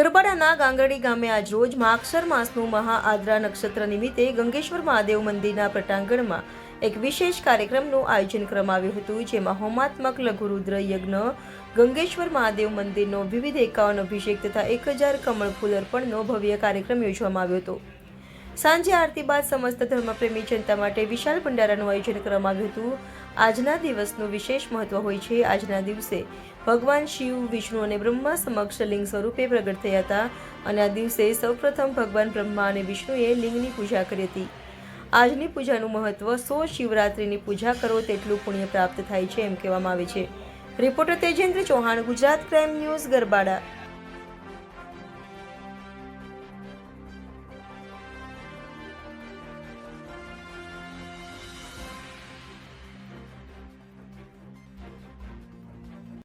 ગરબાડાના ગાંગડી ગામે આજરોજ માક્ષર માસનું મહાઆદ્રા નક્ષત્ર નિમિત્તે ગંગેશ્વર મહાદેવ મંદિરના પ્રટાંગણમાં એક વિશેષ કાર્યક્રમનું આયોજન કરવામાં આવ્યું હતું, જેમાં હોમાત્મક લઘુરુદ્ર યજ્ઞ, ગંગેશ્વર મહાદેવ મંદિરનો વિવિધ એકાવન અભિષેક તથા એક હજાર કમળ ફૂલ અર્પણનો ભવ્ય કાર્યક્રમ યોજવામાં આવ્યો હતો. સાંજે આરતી બાદ સમસ્ત ધર્મપ્રેમી જનતા માટે વિશાળ ભંડારાનું આયોજન કરવામાં આવ્યું હતું. આજના દિવસનું વિશેષ મહત્વ હોય છે. આજના દિવસે ભગવાન શિવ, વિષ્ણુ અને બ્રહ્મા સમક્ષ લિંગ સ્વરૂપે પ્રગટ થયા હતા અને આ દિવસે સૌપ્રથમ ભગવાન બ્રહ્મા અને વિષ્ણુએ લિંગની પૂજા કરી હતી. આજની પૂજાનું મહત્વ સો શિવરાત્રિની પૂજા કરો તેટલું પુણ્ય પ્રાપ્ત થાય છે એમ કહેવામાં આવે છે. Reporter Tejendra Chauhan, Gujarat crime news, Garbada.